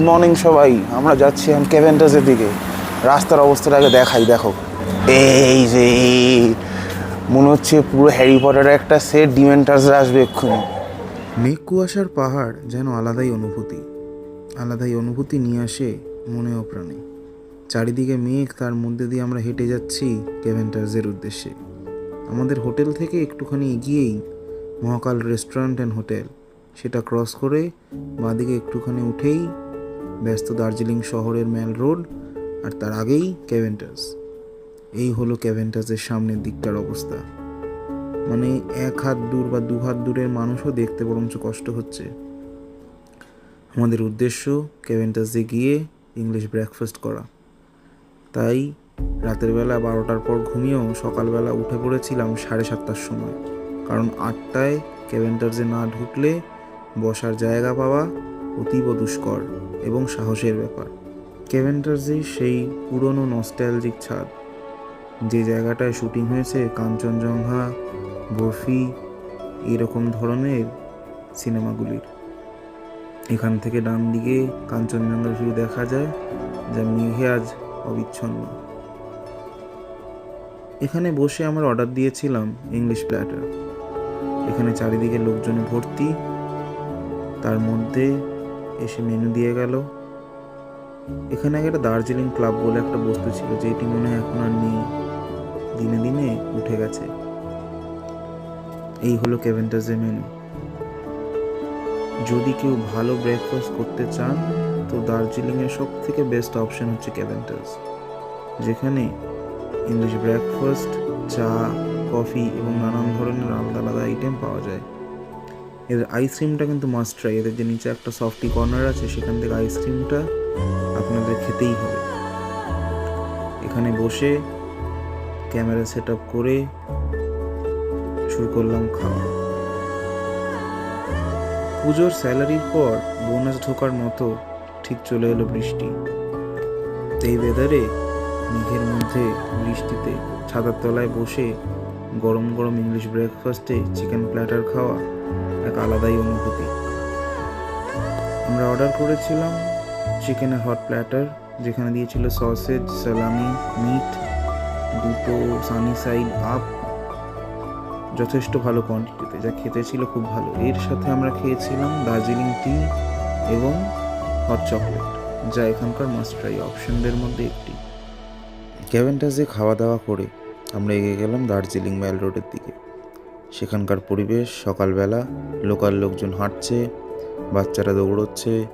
Morning সবাই। আমরা যাচ্ছি এখন কেভেন্টাসের দিকে। রাস্তার অবস্থাটা আগে দেখাই, দেখো। এই যে মনে হচ্ছে পুরো হ্যারি পটারের একটা সেট ডিমেন্টার্সরা আসবে এক্ষুনি। মেঘ কুয়াশার পাহাড় যেন আলাদাই অনুভূতি। আলাদাই অনুভূতি নিয়ে আসে মনে ও প্রাণে। চারিদিকে মেঘ, তার মধ্যে দিয়ে আমরা হেঁটে যাচ্ছি কেভেন্টার্সের উদ্দেশ্যে। আমাদের হোটেল থেকে একটুখানি এগিয়েই মহাকাল রেস্টুরেন্ট অ্যান্ড হোটেল। সেটা ক্রস করে বাঁদিকে একটুখানি উঠেই ব্যস্ত দার্জিলিং শহরের ম্যাল রোড আর তার আগেই ক্যাভেন্টাস। এই হলো ক্যাভেন্টাসের সামনের দিকটার অবস্থা। মানে এক হাত দূর বা দু হাত দূরের মানুষও দেখতে বরঞ্চ কষ্ট হচ্ছে। আমাদের উদ্দেশ্য ক্যাভেন্টাসে গিয়ে ইংলিশ ব্রেকফাস্ট করা। তাই রাতের বেলা বারোটার পর ঘুমিয়েও সকালবেলা উঠে পড়েছিলাম সাড়ে সাতটার সময়। কারণ আটটায় ক্যাভেন্টার্সে না ঢুকলে বসার জায়গা পাওয়া অতীব দুষ্কর। এবং সাহসের ব্যাপার। ক্যাভেন্টার্সে সেই পুরনো নস্টালজিক ছাদ। যে জায়গাটায় শুটিং হয়েছে, কাঞ্চনজঙ্ঘা, বরফি, এরকম ধরনের সিনেমাগুলির। এখান থেকে ডান দিকে কাঞ্চনজঙ্ঘা ভিউ দেখা যায়, যা মেঘে আজ অবিচ্ছন্ন। এখানে বসে আমার অর্ডার দিয়েছিলাম ইংলিশ প্ল্যাটার। এখানে চারিদিকে লোকজনে ভর্তি। তার মধ্যে এসে মেনু দিয়ে গেল। এখানে আগে একটা দার্জিলিং ক্লাব বলে একটা বস্তু ছিল, যেটি মনে হয় এখন আর নেই। দিনে দিনে উঠে গেছে। এই হলো কেভেন্টাসের মেনু যদি কেউ ভালো ব্রেকফাস্ট করতে চান, তো দার্জিলিংয়ের সব থেকে বেস্ট অপশন হচ্ছে কেভেন্টাস যেখানে ইংলিশ ব্রেকফাস্ট চা কফি এবং নানান ধরনের আলাদা আলাদা আইটেম পাওয়া যায়। এদের আইসক্রিমটা কিন্তু মাস্ট ট্রাই এদের যে নিচে একটা সফটি কর্নার আছে, সেখান থেকে আইসক্রিমটা আপনাদের খেতেই হবে। এখানে বসে ক্যামেরা সেট আপ করে শুরু করলাম খাওয়া। পুজোর স্যালারির পর বোনাস ঢোকার মতো ঠিক চলে এলো বৃষ্টি। এই ওয়েদারে মেঘের মধ্যে বৃষ্টিতে ছাতার তলায় বসে গরম গরম ইংলিশ ব্রেকফাস্টে চিকেন প্ল্যাটার খাওয়া এক আলাদাই অনুভূতি। আমরা অর্ডার করেছিলাম চিকেনের হট প্ল্যাটার যেখানে দিয়েছিল সসেজ সালামি মিট দুটো সানি সাইড আপ যথেষ্ট ভালো কোয়ান্টিটিতে যা খেতে ছিল খুব ভালো। এর সাথে আমরা খেয়েছিলাম দার্জিলিং টি এবং হট চকলেট যা এখানকার মাস্ট ট্রাই অপশনদের মধ্যে একটি। ক্যাভেন্টাসে খাওয়া দাওয়া করে, আমরা এগিয়ে গেলাম দার্জিলিং ম্যাল রোডের দিকে। সেখানকার পরিবেশ, সকালবেলা লোকাল লোকজন হাঁটছে, বাচ্চারা দৌড়চ্ছে,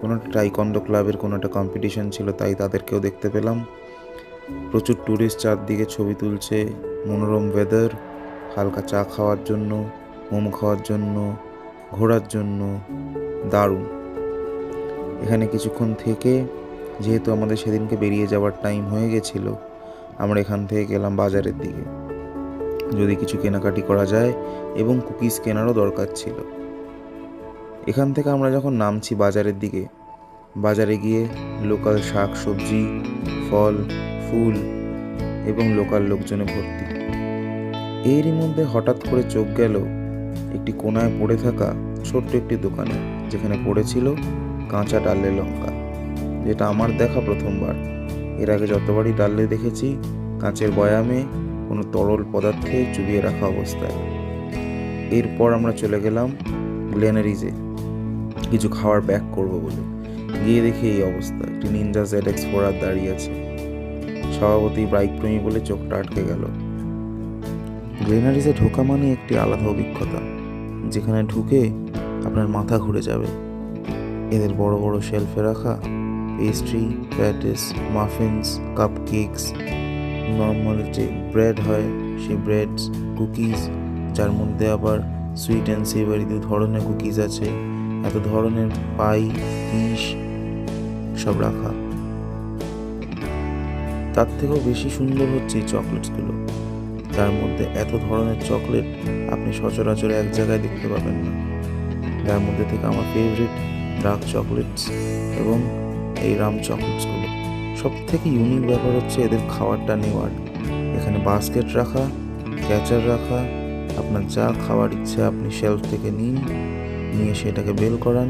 কোনো একটা টাইকন্ডো ক্লাবের কোনো একটা কম্পিটিশন ছিল তাই তাদেরকেও দেখতে পেলাম। প্রচুর ট্যুরিস্ট চারদিকে ছবি তুলছে, মনোরম ওয়েদার হালকা চা খাওয়ার জন্য, মোমো খাওয়ার জন্য, ঘোরার জন্য, দারুণ। এখানে কিছুক্ষণ থেকে, যেহেতু আমাদের সেদিনকে বেরিয়ে যাওয়ার টাইম হয়ে গেছিল, আমরা এখান থেকে গেলাম বাজারের দিকে। যদি কিছু কেনাকাটি করা যায় এবং কুকিজ কেনারও দরকার ছিল। এখান থেকে আমরা যখন নামছি বাজারের দিকে, বাজারে গিয়ে লোকাল শাক, সবজি, ফল, ফুল এবং লোকাল লোকজনে ভর্তি। এরই মধ্যে হঠাৎ করে চোখ গেল একটি কোনায় পড়ে থাকা ছোট্ট একটি দোকানে, যেখানে পড়েছিল কাঁচা ডালে লঙ্কা, যেটা আমার দেখা প্রথমবার। এর আগে যতবারই ডাললে দেখেছি, কাঁচের বয়ামে কোনো তরল পদার্থে চুবিয়ে রাখা অবস্থায়। এরপর আমরা চলে গেলাম গ্লেনারিজে। কিছু খাওয়ার ব্যাক করব বলে। গিয়ে দেখি এই অবস্থা। একটি Ninja Z X four R দাঁড়িয়ে আছে। স্বভাবতই বাইক প্রেমী বলে চোখটা আটকে গেল। গ্লেনারিজে ঢোকা মানে একটি আলাদা অভিজ্ঞতা। যেখানে ঢুকে আপনার মাথা ঘুরে যাবে। এদের বড় বড় শেলফে রাখা pastry, patties, muffins cupcakes normal যে ব্রেড হয়, সেই ব্রেডস কুকিজ যার মধ্যে আবার সুইট অ্যান্ড সেভারি দু ধরনের কুকিজ আছে, এত ধরনের পাই ফিশ সব রাখা। তার থেকেও বেশি সুন্দর হচ্ছে এই চকলেটসগুলো তার মধ্যে এত ধরনের চকলেট আপনি সচরাচর এক জায়গায় দেখতে পাবেন না। যার মধ্যে থেকে আমার ফেভারিট ডার্ক চকলেটস এবং এই রাম চকলেটসগুলো সব থেকে ইউনিক ব্যাপার হচ্ছে এদের খাবারটা নেওয়ার। এখানে বাস্কেট রাখা ক্যাচার রাখা, আপনার যা খাওয়ার ইচ্ছে আপনি শেলফ থেকে নিন, নিয়ে সেটাকে বেল করান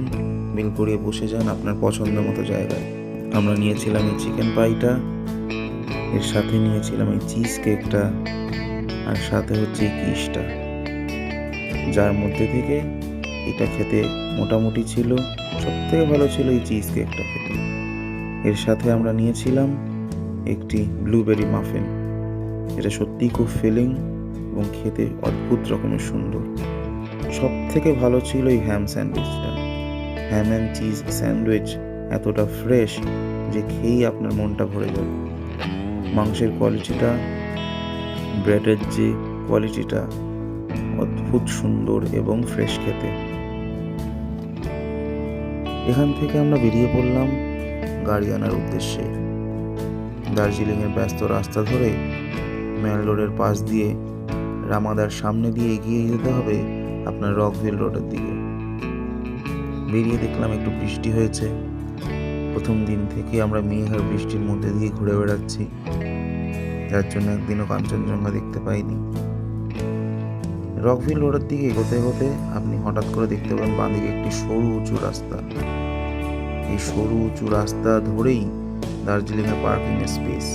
বেল করিয়ে বসে যান আপনার পছন্দ মতো জায়গায়। আমরা নিয়েছিলাম এই চিকেন পাইটা এর সাথে নিয়েছিলাম এই চিজ কেকটা আর সাথে হচ্ছে এই কিসটা যার মধ্যে থেকে এটা খেতে মোটামুটি ছিল সব থেকে ভালো ছিল এই চিজ কেকটা খেতে। এর সাথে আমরা নিয়েছিলাম একটি ব্লুবেরি মাফিন এটা সত্যিই খুব ফিলিং এবং খেতে অদ্ভুত রকমের সুন্দর। সব থেকে ভালো ছিল এই হ্যাম স্যান্ডউইচটা হ্যাম অ্যান্ড চিজ স্যান্ডউইচ এতটা ফ্রেশ যে খেয়েই আপনার মনটা ভরে যাবে। মাংসের কোয়ালিটিটা ব্রেডের যে কোয়ালিটিটা অদ্ভুত সুন্দর এবং ফ্রেশ খেতে। এখান থেকে আমরা বেরিয়ে পড়লাম গাড়ি আনার উদ্দেশ্যে। দার্জিলিংয়ের ব্যস্ত রাস্তা ধরে ম্যাল রোডের পাশ দিয়ে রামাদার সামনে দিয়ে এগিয়ে যেতে হবে আপনার রকভিল রোডের দিকে। বেরিয়ে দেখলাম একটু বৃষ্টি হয়েছে। প্রথম দিন থেকে আমরা মেঘ আর বৃষ্টির মধ্যে দিয়ে ঘুরে বেড়াচ্ছি। যার জন্য একদিনও কাঞ্চনজঙ্ঘা দেখতে পাইনি। রকভিল রোডের দিকে এগোতে এগোতে আপনি হঠাৎ করে দেখতে পাবেন বাঁদিকে একটি সরু উঁচু রাস্তা। এই সরু উঁচু রাস্তা ধরেই দার্জিলিংয়ের পার্কিং স্পেস।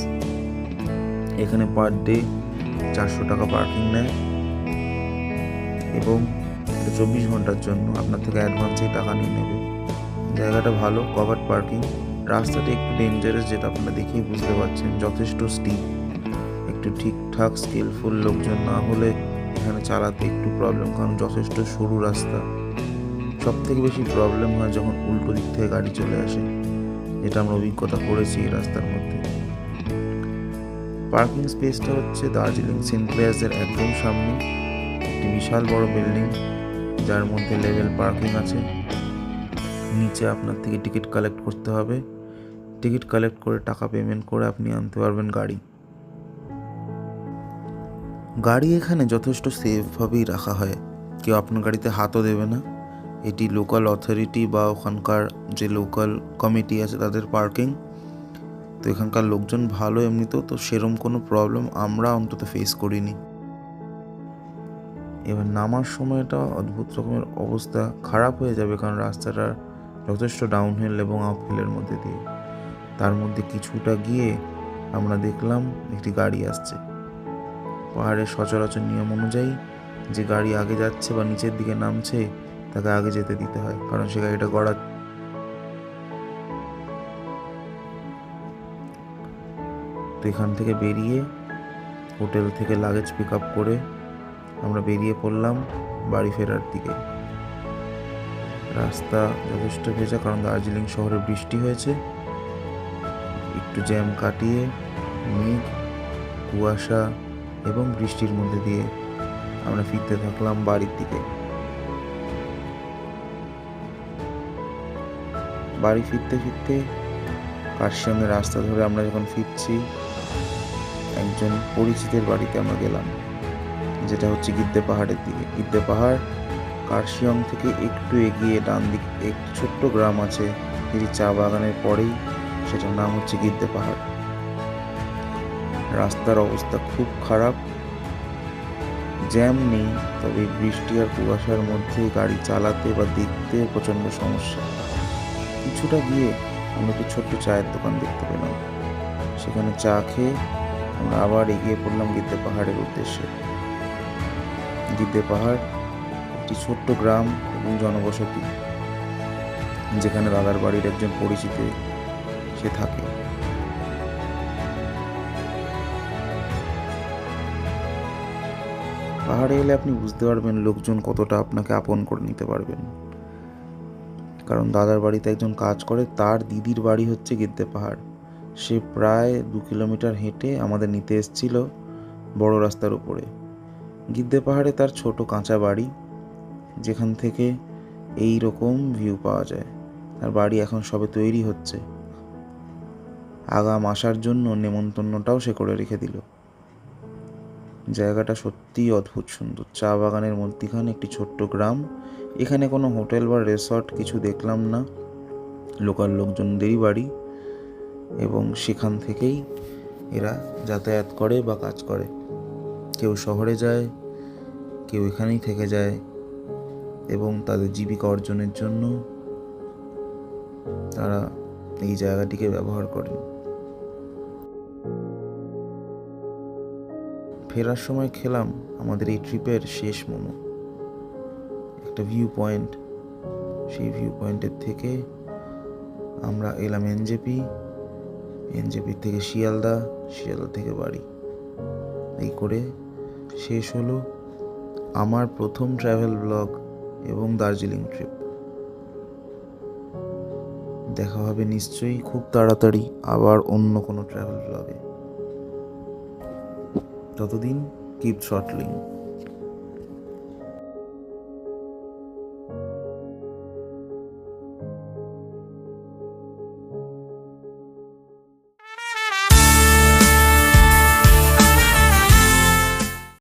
এখানে পার ডে চারশো টাকা পার্কিং নেয় এবং চব্বিশ ঘণ্টার জন্য আপনার থেকে অ্যাডভান্সেই টাকা নিয়ে নেবে। জায়গাটা ভালো কভার পার্কিং রাস্তাটা একটু ডেঞ্জারাস যেটা আপনারা দেখেই বুঝতে পারছেন, যথেষ্ট স্টিপ একটু ঠিকঠাক স্কিলফুল লোকজন না হলে এখানে চালাতে একটু প্রবলেম কারণ যথেষ্ট সরু রাস্তা। সব থেকে বেশি প্রবলেম হয় যখন উল্টো দিক থেকে গাড়ি চলে আসে। যেটা আমরা অভিজ্ঞতা করেছি এই রাস্তার মধ্যে। পার্কিং স্পেসটা হচ্ছে দার্জিলিং সেন্ট ক্লেয়ার্সের একদম সামনে। একটি বিশাল বড় বিল্ডিং যার মধ্যে লেভেল পার্কিং আছে। নিচে আপনার থেকে টিকিট কালেক্ট করতে হবে। টিকিট কালেক্ট করে টাকা পেমেন্ট করে আপনি আনতে পারবেন গাড়ি। গাড়ি এখানে যথেষ্ট সেফভাবেই রাখা হয়। কেউ আপনার গাড়িতে হাতও দেবে না। এটি লোকাল অথরিটি বা ওখানকার যে লোকাল কমিটি আছে তাদের পার্কিং তো এখানকার লোকজন ভালো এমনিতেও তো সেরম কোনো প্রবলেম আমরা অন্তত ফেস করিনি। এবার নামার সময়টা অদ্ভুত রকমের অবস্থা, খারাপ হয়ে যাবে কারণ রাস্তাটা যথেষ্ট ডাউনহিল এবং আপহিলের মধ্যে দিয়ে। তার মধ্যে কিছুটা গিয়ে আমরা দেখলাম একটি গাড়ি আসছে। পাহাড়ের সচরাচর নিয়ম অনুযায়ী যে গাড়ি আগে যাচ্ছে বা নিচের দিকে নামছে তাকে আগে যেতে দিতে হয়, কারণ সে গাড়িটা গড়া তো এখান থেকে বেরিয়ে হোটেল থেকে লাগেজ পিক আপ করে আমরা বেরিয়ে পড়লাম বাড়ি ফেরার দিকে। রাস্তা যথেষ্ট ভেজা, কারণ দার্জিলিং শহরে বৃষ্টি হয়েছে। একটু জ্যাম কাটিয়ে, মেঘ, কুয়াশা এবং বৃষ্টির মধ্যে দিয়ে আমরা ফিরতে থাকলাম বাড়ির দিকে। বাড়ি ফিরতে ফিরতে কার সঙ্গে রাস্তা ধরে আমরা যখন ফিরছি, একজন পরিচিতের বাড়িতে আমরা গেলাম, যেটা হচ্ছে গিদ্দে পাহাড়ের দিকে। গিদ্দে পাহাড়, কার্শিয়ং থেকে একটু এগিয়ে ডান দিকে একটি ছোট্ট গ্রাম আছে, যেটি চা বাগানের পরেই, সেটার নাম হচ্ছে গিদ্দে পাহাড়। রাস্তার অবস্থা খুব খারাপ, জ্যাম নেই, তবে বৃষ্টি আর কুয়াশার মধ্যে গাড়ি চালাতে বা দেখতে প্রচণ্ড সমস্যা। কিছুটা গিয়ে আমরা একটি ছোট্ট চায়ের দোকান দেখতে পেলাম। সেখানে চা খেয়ে আমরা আবার এগিয়ে পড়লাম গিদ্দে পাহাড়ের উদ্দেশ্যে। গিদ্দে পাহাড় একটি ছোট্ট গ্রাম এবং জনবসতি, যেখানে দাদার বাড়ির একজন পরিচিত সে থাকে। পাহাড়ে এলে আপনি বুঝতে পারবেন লোকজন কতটা আপনাকে আপন করে নিতে পারবেন। কারণ দাদার বাড়িতে একজন কাজ করে, তার দিদির বাড়ি হচ্ছে গিদ্দে পাহাড়। সে প্রায় দু কিলোমিটার হেঁটে আমাদের নিতে এসেছিল বড় রাস্তার উপরে। গিদ্দে পাহাড়ে তার ছোট কাঁচা বাড়ি, যেখান থেকে এই রকম ভিউ পাওয়া যায়। তার বাড়ি এখন সবে তৈরি হচ্ছে। আগাম আসার জন্য নেমন্তন্নটাও সে করে রেখে দিল। জায়গাটা সত্যিই অদ্ভুত সুন্দর। চা বাগানের মধ্যিখানে একটি ছোট্ট গ্রাম এখানে কোনো হোটেল বা রিসর্ট কিছু দেখলাম না। লোকাল লোকজনদেরই বাড়ি এবং সেখান থেকেই এরা যাতায়াত করে বা কাজ করে। কেউ শহরে যায়, কেউ এখানেই থেকে যায় এবং তাদের জীবিকা অর্জনের জন্য তারা এই জায়গাটিকে ব্যবহার করেন। ফেরার সময় খেলাম আমাদের এই ট্রিপের শেষ মোমো একটা ভিউ পয়েন্ট সেই ভিউ পয়েন্টের থেকে আমরা এলাম এনজেপি এনজেপি থেকে শিয়ালদা শিয়ালদা থেকে বাড়ি। এই করে শেষ হলো আমার প্রথম ট্রাভেল ব্লগ এবং দার্জিলিং ট্রিপ দেখা হবে নিশ্চয়ই খুব তাড়াতাড়ি আবার অন্য কোনো ট্রাভেল ব্লগে ততদিন কিপ শর্টলিং